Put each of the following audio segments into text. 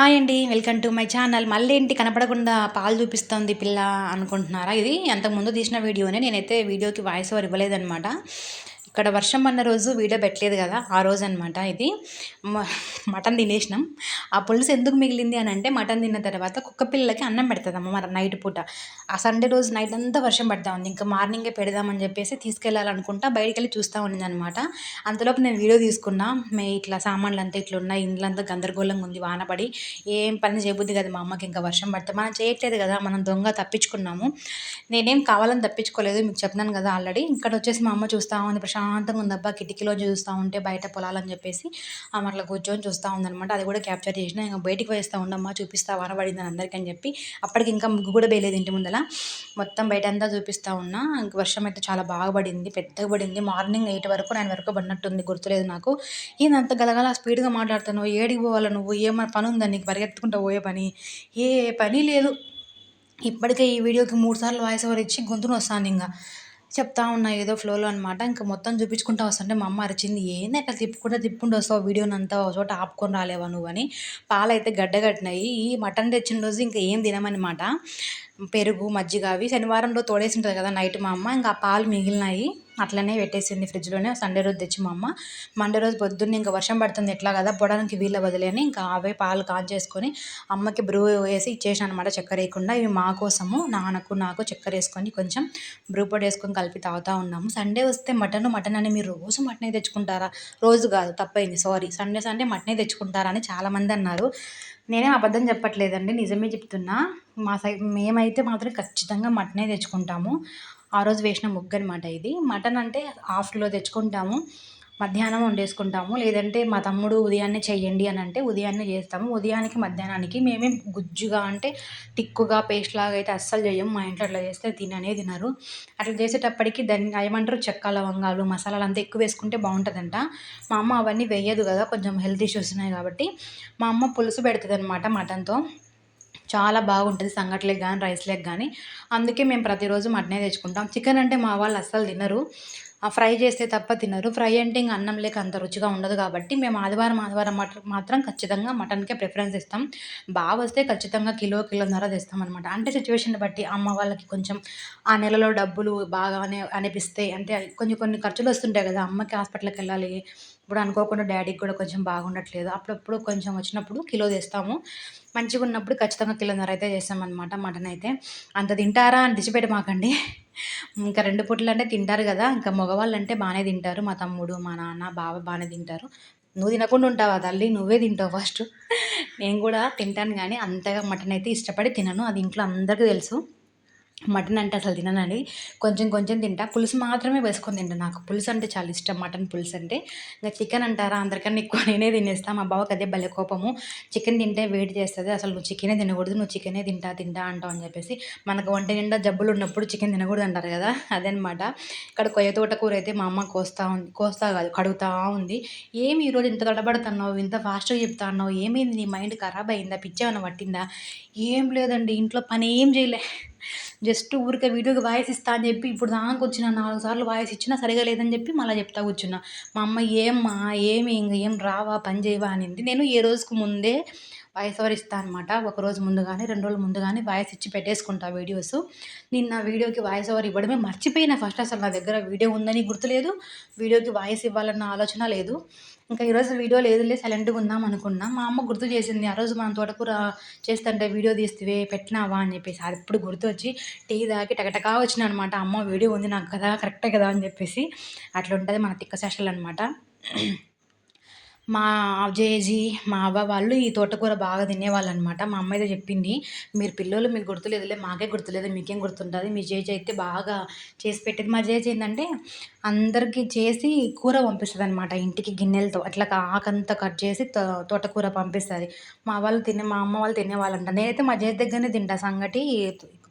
Hi అండి welcome to my channel. మళ్ళీ ఏంటి కనపడకుండా పాలు చూపిస్తుంది పిల్ల అనుకుంటున్నారా? ఇది అంతకుముందు తీసిన వీడియోనే. నేనైతే వీడియోకి వాయిస్ ఓవర్ ఇవ్వలేదనమాట ఇక్కడ వర్షం అన్న రోజు వీడియో పెట్టలేదు కదా ఆ రోజు అనమాట ఇది. మ- మటన్ తినేసినాం. ఆ పులుసు ఎందుకు మిగిలింది అని అంటే మటన్ తిన్న తర్వాత కుక్క పిల్లలకి అన్నం పెడతాదమ్మ మరి నైట్ పూట. ఆ సండే రోజు నైట్ అంతా వర్షం పడతా ఉంది. ఇంకా మార్నింగే పెడదామని చెప్పేసి తీసుకెళ్ళాలనుకుంటా బయటికి వెళ్ళి చూస్తూ ఉండింది అనమాట అంతలోపు నేను వీడియో తీసుకున్నా. మే ఇట్లా సామాన్లు అంతా ఇట్లా ఉన్నాయి ఇండ్లంతా గందరగోళంగా ఉంది వానపడి ఏం పని చేయబుద్ది కదా మా అమ్మకి ఇంకా వర్షం పడితే. మనం చేయట్లేదు కదా మనం దొంగ తప్పించుకున్నాము. నేనేం కావాలని తప్పించుకోలేదు మీకు చెప్పినాను కదా ఆల్రెడీ. ఇక్కడ వచ్చేసి మా అమ్మ చూస్తా ఉంది ప్రశాంత్ ప్రశాంతంగా ఉందబ్బా. అబ్బా కిటికీలో చూస్తూ ఉంటే బయట పొలాలని చెప్పేసి ఆమె అట్లా కూర్చొని చూస్తూ ఉందనమాట అది కూడా క్యాప్చర్ చేసిన ఇంకా బయటికి వేస్తూ ఉండమ్మా చూపిస్తా వానబడిందని అందరికీ అని చెప్పి అప్పటికి ఇంకా ముగ్గు కూడా వేయలేదు ఇంటి ముందల. మొత్తం బయట అంతా చూపిస్తూ ఉన్నా. ఇంక వర్షం అయితే చాలా బాగా పడింది పెద్దగా పడింది. మార్నింగ్ ఎయిట్ వరకు నైన్ వరకు పడినట్టుంది గుర్తులేదు నాకు. ఈయనంత గలగల స్పీడ్గా మాట్లాడుతాను ఏడికి పోవాలి నువ్వు? ఏమైనా పని ఉందా నీకు? పరిగెత్తుకుంటా పోయే పని? ఏ పని లేదు. ఇప్పటికే ఈ వీడియోకి మూడు సార్లు వాయిస్ ఓవర్ ఇచ్చి గొంతును వస్తాను ఇంకా. చెప్తా ఉన్నా ఏదో ఫ్లోలో అనమాట ఇంకా మొత్తం చూపించుకుంటా వస్తుంటే మా అమ్మ అరిచింది ఏంది అట్లా తిప్పుకుంటా తిప్పుకుంటూ వస్తావు? వీడియోనంతా ఒక చోట ఆపుకొని రాలేవా నువ్వు? అని పాలు అయితే గడ్డగట్టినాయి ఈ మటన్ తెచ్చిన రోజు ఇంకా ఏం తినమనమాట పెరుగు మజ్జిగ అవి శనివారంలో తోడేసి ఉంటుంది కదా నైట్ మా అమ్మ. ఇంకా ఆ పాలు మిగిలినాయి. అట్లనే పెట్టేసింది ఫ్రిడ్జ్లోనే. సండే రోజు తెచ్చి మా అమ్మ. మండే రోజు పొద్దున్న ఇంకా వర్షం పడుతుంది ఎట్లా కదా పొడడానికి వీళ్ళ వదిలేని ఇంకా అవే పాలు కాన్ చేసుకొని అమ్మకి బ్రూ వేసి ఇచ్చేసాను అనమాట చక్కెర వేయకుండా. ఇవి మా కోసము నాన్నకు నాకు చక్కెర వేసుకొని కొంచెం బ్రూ పొడి వేసుకొని కలిపి తాగుతూ ఉన్నాము. సండే వస్తే మటన్ మటన్ అని మీరు రోజు మటనే తెచ్చుకుంటారా? రోజు కాదు తప్పైంది సారీ. సండే సండే మటనే తెచ్చుకుంటారా అని చాలామంది అన్నారు. నేనేం అబద్ధం చెప్పట్లేదండి నిజమే చెప్తున్నా. మా సై మేమైతే మాత్రం ఖచ్చితంగా మటనే తెచ్చుకుంటాము. ఆ రోజు వేసిన ముగ్గు అనమాట ఇది. మటన్ అంటే హాఫ్లో తెచ్చుకుంటాము మధ్యాహ్నం వండేసుకుంటాము. లేదంటే మా తమ్ముడు ఉదయాన్నే చెయ్యండి అని అంటే ఉదయాన్నే చేస్తాము. ఉదయానికి మధ్యాహ్నానికి మేమే గుజ్జుగా అంటే టిక్కుగా పేస్ట్ లాగా అయితే అస్సలు చేయము మా ఇంట్లో అట్లా చేస్తే తిననే తినరు. అట్లా చేసేటప్పటికి దాన్ని ఏమంటారు? చెక్క లవంగాలు మసాలాలు అంతా ఎక్కువ వేసుకుంటే బాగుంటుందంట. మా అమ్మ అవన్నీ వేయదు కదా కొంచెం హెల్త్ ఇష్యూస్ ఉన్నాయి కాబట్టి. మా అమ్మ పులుసు పెడుతుంది అనమాట మటన్తో. చాలా బాగుంటుంది సంగట్లేకి కానీ రైస్లేకి కానీ అందుకే మేము ప్రతిరోజు మటనే తెచ్చుకుంటాం. చికెన్ అంటే మా వాళ్ళు అస్సలు తినరు. ఫ్రై చేస్తే తప్ప తినరు. ఫ్రై అంటే ఇంకా అన్నం లేక అంత రుచిగా ఉండదు కాబట్టి మేము ఆదివారం ఆదివారం మాత్రం మాత్రం ఖచ్చితంగా మటన్కే ప్రిఫరెన్స్ ఇస్తాం. బాగా వస్తే ఖచ్చితంగా కిలో కిలోన్నర తెస్తాం అనమాట అంటే సిచ్యువేషన్ బట్టి అమ్మ వాళ్ళకి కొంచెం ఆ నెలలో డబ్బులు బాగానే అనిపిస్తే అంటే కొన్ని కొన్ని ఖర్చులు వస్తుంటాయి కదా అమ్మకి హాస్పిటల్కి వెళ్ళాలి. ఇప్పుడు అనుకోకుండా డాడీకి కూడా కొంచెం బాగుండట్లేదు. అప్పుడప్పుడు కొంచెం వచ్చినప్పుడు కిలో తెస్తాము. మంచిగా ఉన్నప్పుడు ఖచ్చితంగా కిలోన్నర అయితే చేస్తామన్నమాట మటన్ అయితే. అంత తింటారా అని దిశపెట్టి మాకండి ఇంకా రెండు పూటలు అంటే తింటారు కదా ఇంకా మగవాళ్ళు అంటే బాగానే తింటారు. మా తమ్ముడు మా నాన్న బావ బాగానే తింటారు. నువ్వు తినకుండా ఉంటావా తల్లి? నువ్వే తింటావు ఫస్ట్ నేను కూడా తింటాను కానీ అంతగా మటన్ అయితే ఇష్టపడి తినను. అది ఇంట్లో అందరికీ తెలుసు. మటన్ అంటే అసలు తిననండి. కొంచెం కొంచెం తింటా. పులుసు మాత్రమే వేసుకొని తింటా నాకు. పులుసు అంటే చాలా ఇష్టం. మటన్ పులుసు అంటే. ఇంకా చికెన్ అంటారా? అందరికన్నా ఎక్కువ నేనే తినేస్తాను మా బావకి అదే భలే కోపము. చికెన్ తింటే వేడి చేస్తుంది. అసలు నువ్వు చికెనే తినకూడదు. నువ్వు చికెనే తింటా తింటా అంటావు అని చెప్పేసి మనకు వంట నిండా జబ్బులు ఉన్నప్పుడు చికెన్ తినకూడదు అంటారు కదా? అదనమాట ఇక్కడ కొయ్య తోట కూర అయితే మా అమ్మ కోస్తా ఉంది కోస్తా కాదు కడుగుతా ఉంది. ఏమి ఈరోజు ఇంత తడబడుతున్నావు? ఇంత ఫాస్ట్గా చెప్తా అన్నావు? ఏమైంది? నీ మైండ్ ఖరాబ్ అయిందా? పిచ్చేమైనా పట్టిందా? ఏం లేదండి. ఇంట్లో పని ఏం చేయలే. జస్ట్ ఊరికే వీడియోకి వాయిస్ ఇస్తా అని చెప్పి ఇప్పుడు దానికి వచ్చిన నాలుగు సార్లు వాయిస్ ఇచ్చినా సరిగా లేదని చెప్పి మళ్ళీ చెప్తా కూర్చున్నా. మా అమ్మ ఏమ్మా ఏమి ఇంక ఏం రావా పని చేయవా అనింది. నేను ఏ రోజుకు ముందే వాయిస్ ఓవర్ ఇస్తా అనమాట ఒక రోజు ముందు కానీ రెండు రోజులు ముందు కానీ వాయిస్ ఇచ్చి పెట్టేసుకుంటా వీడియోస్. నిన్న వీడియోకి వాయిస్ ఓవర్ ఇవ్వడమే మర్చిపోయిన ఫస్ట్ అసలు నా దగ్గర వీడియో ఉందని గుర్తులేదు. వీడియోకి వాయిస్ ఇవ్వాలన్న ఆలోచన లేదు. ఇంకా ఈరోజు వీడియో లేదులే సైలెంట్గా ఉందాం అనుకున్నా. మా అమ్మ గుర్తు చేసింది ఆ రోజు మనం తోటకూర చేస్తుంటే వీడియో తీస్తే పెట్టినావా? అని చెప్పేసి. అది ఇప్పుడు గుర్తు వచ్చి టీ దాకి టకటకా వచ్చిన అనమాట అమ్మ వీడియో ఉంది నాకు కదా కరెక్టే కదా? అని చెప్పేసి. అట్లా ఉంటుంది మన తిక్క సెషన్లు అనమాట మా జేజీ మా అవ్వ వాళ్ళు ఈ తోటకూర బాగా తినేవాళ్ళు అనమాట మా అమ్మ అయితే చెప్పింది మీరు పిల్లలు మీకు గుర్తులేదులే మాకే గుర్తులేదు మీకేం గుర్తుంటుంది మీ జేజీ అయితే బాగా చేసి పెట్టేది. మా జేజీ ఏంటంటే అందరికీ చేసి కూర పంపిస్తుంది అనమాట ఇంటికి గిన్నెలతో అట్లా ఆకంతా కట్ చేసి తో తోటకూర పంపిస్తుంది. మా వాళ్ళు తినే మా అమ్మ వాళ్ళు తినేవాళ్ళంట. నేనైతే మా జేజీ దగ్గరనే తింటా సంగటి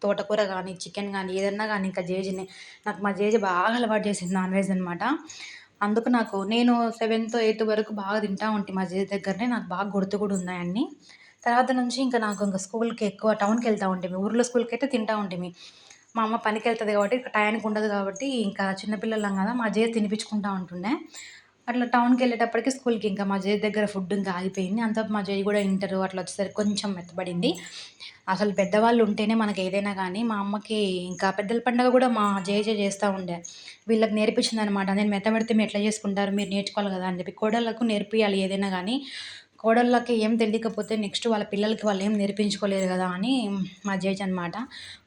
తోటకూర కానీ చికెన్ కానీ ఏదన్నా కానీ ఇంకా జేజీని నాకు మా జేజీ బాగా అలవాటు చేసింది నాన్ వెజ్ అనమాట. అందుకు నాకు నేను సెవెంత్ ఎయిత్ వరకు బాగా తింటా ఉంటే. మా జేజీ దగ్గరనే నాకు బాగా గుర్తు కూడా ఉన్నాయన్నీ తర్వాత నుంచి ఇంకా నాకు ఇంకా స్కూల్కి ఎక్కువ టౌన్కి వెళ్తూ ఉంటే ఊర్లో స్కూల్కి అయితే తింటా ఉంటే మా అమ్మ పనికి వెళ్తుంది కాబట్టి టయానికి ఉండదు కాబట్టి ఇంకా చిన్నపిల్లలం కదా మా జేజీ తినిపించుకుంటా ఉంటుండే. అట్లా టౌన్కి వెళ్ళేటప్పటికి స్కూల్కి ఇంకా మా జయ దగ్గర ఫుడ్ ఇంకా ఆగిపోయింది. అంత మా జయ కూడా ఇంటర్ అట్లా వచ్చేసరికి కొంచెం మెత్తబడింది. అసలు పెద్దవాళ్ళు ఉంటేనే మనకి ఏదైనా కానీ మా అమ్మకి ఇంకా పెద్దల పండుగ కూడా మా జయ జయ చేస్తూ ఉండే. వీళ్ళకి నేర్పించింది అనమాట నేను మెత్తబడితే మీరు ఎట్లా చేసుకుంటారు? మీరు నేర్చుకోవాలి కదా అని చెప్పి కోడళ్ళకు నేర్పియాలి ఏదైనా కానీ. కోడళ్ళకి ఏం తెలియకపోతే నెక్స్ట్ వాళ్ళ పిల్లలకి వాళ్ళు ఏం నేర్పించుకోలేరు కదా అని మా జేజ్ అనమాట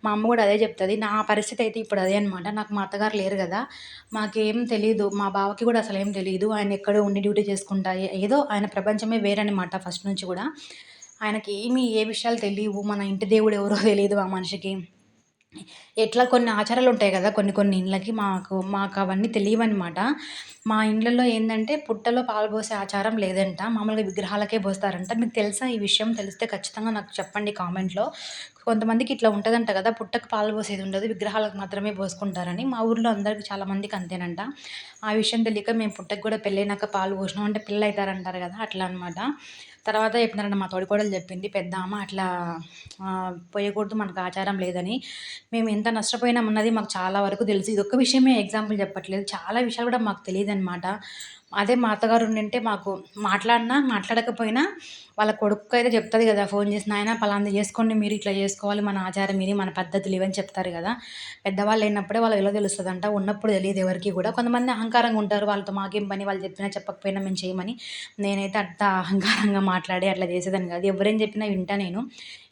మా అమ్మ కూడా అదే చెప్తుంది. నా పరిస్థితి అయితే ఇప్పుడు అదే అనమాట నాకు మా అత్తగారు లేరు కదా. మాకేం తెలియదు మా బావకి కూడా అసలు ఏం తెలియదు ఆయన ఎక్కడో ఉండి డ్యూటీ చేసుకుంటా ఏదో ఆయన ప్రపంచమే వేరనమాట ఫస్ట్ నుంచి కూడా. ఆయనకి ఏమీ ఏ విషయాలు తెలియవు. మన ఇంటి దేవుడు ఎవరో తెలియదు ఆ మనిషికి. ఎట్లా కొన్ని ఆచారాలు ఉంటాయి కదా కొన్ని కొన్ని ఇండ్లకి మాకు మాకు అవన్నీ తెలియవన్నమాట. మా ఇండ్లలో ఏంటంటే పుట్టలో పాలు పోసే ఆచారం లేదంట మామూలుగా విగ్రహాలకే పోస్తారంట. మీకు తెలుసా ఈ విషయం? తెలిస్తే ఖచ్చితంగా నాకు చెప్పండి కామెంట్లో. కొంతమందికి ఇట్లా ఉంటుందంట కదా పుట్టకు పాలు పోసేది ఉండదు విగ్రహాలకు మాత్రమే పోసుకుంటారని. మా ఊర్లో అందరికి చాలామందికి అంతేనంట. ఆ విషయం తెలియక మేము పుట్టకు కూడా పెళ్ళైనాక పాలు పోసినాం అంటే పిల్లలు అవుతారంటారు కదా అట్లా అనమాట తర్వాత చెప్పినారంటే మా తోడికోడలు చెప్పింది పెద్ద అమ్మ అట్లా పోయకూడదు మనకు ఆచారం లేదని. మేము ఎంత నష్టపోయినాం అన్నది మాకు చాలా వరకు తెలుసు. ఇది ఒక్క విషయమే ఎగ్జాంపుల్ చెప్పట్లేదు. చాలా విషయాలు కూడా మాకు తెలియదు అనమాట అదే మా అత్తగారు ఉండింటే మాకు మాట్లాడినా మాట్లాడకపోయినా వాళ్ళ కొడుకు అయితే చెప్తుంది కదా ఫోన్ చేసి నాయన పలాంది చేసుకోండి మీరు ఇట్లా చేసుకోవాలి మన ఆచారం ఇది మన పద్ధతులు ఇవని చెప్తారు కదా. పెద్దవాళ్ళు అయినప్పుడే వాళ్ళు ఎలా తెలుస్తుందంట? ఉన్నప్పుడు తెలియదు ఎవరికి కూడా. కొంతమంది అహంకారంగా ఉంటారు వాళ్ళతో మాకేం పని వాళ్ళు చెప్పినా చెప్పకపోయినా మేము చేయమని. నేనైతే అంత అహంకారంగా మాట్లాడి అట్లా చేసేదాన్ని కాదు. ఎవరేం చెప్పినా వింటా నేను.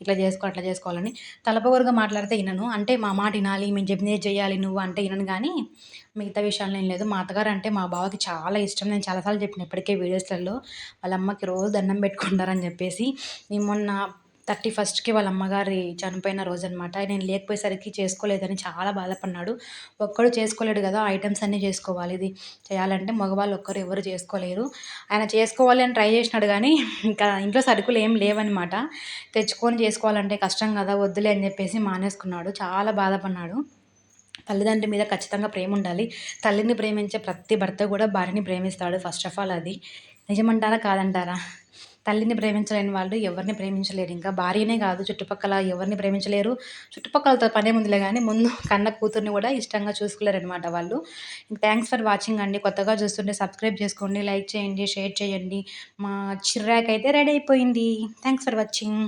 ఇట్లా చేసుకో అట్లా చేసుకోవాలని తలపొగరుగా మాట్లాడితే వినను అంటే మా మాట వినాలి మేము చెప్పినది చేయాలి నువ్వు అంటే వినను కానీ మిగతా విషయాలు ఏం లేదు. మా అత్తగారు అంటే మా బావకి చాలా ఇష్టం. నేను చాలాసార్లు చెప్పిన ఇప్పటికే వీడియోస్లలో వాళ్ళ అమ్మకి రోజు దండం పెట్టుకుంటారని చెప్పేసి నేను మొన్న థర్టీ ఫస్ట్కి వాళ్ళ అమ్మగారి చనిపోయిన రోజు అనమాట నేను లేకపోయేసరికి చేసుకోలేదని చాలా బాధపడినాడు ఒక్కడు చేసుకోలేడు కదా ఐటమ్స్ అన్నీ చేసుకోవాలి. ఇది చేయాలంటే మగవాళ్ళు ఒక్కరు ఎవరు చేసుకోలేరు. ఆయన చేసుకోవాలి అని ట్రై చేసినాడు కానీ ఇంకా ఇంట్లో సరుకులు ఏం లేవనమాట తెచ్చుకొని చేసుకోవాలంటే కష్టం కదా వద్దులే అని చెప్పేసి మానేసుకున్నాడు. చాలా బాధపడినాడు తల్లిదండ్రి మీద ఖచ్చితంగా ప్రేమ ఉండాలి. తల్లిని ప్రేమించే ప్రతి భర్త కూడా భార్యని ప్రేమిస్తాడు ఫస్ట్ ఆఫ్ ఆల్ అది. నిజమంటారా కాదంటారా? తల్లిని ప్రేమించలేని వాళ్ళు ఎవరిని ప్రేమించలేరు. ఇంకా భార్యనే కాదు చుట్టుపక్కల ఎవరిని ప్రేమించలేరు. చుట్టుపక్కలతో పనే ముందులే కానీ ముందు కన్న కూతుర్ని కూడా ఇష్టంగా చూసుకోలేరనమాట వాళ్ళు. వాళ్ళు థ్యాంక్స్ ఫర్ వాచింగ్ అండి. కొత్తగా చూస్తుంటే సబ్స్క్రైబ్ చేసుకోండి లైక్ చేయండి షేర్ చేయండి. మా చిర్రాకైతే రెడీ అయిపోయింది. Thanks for watching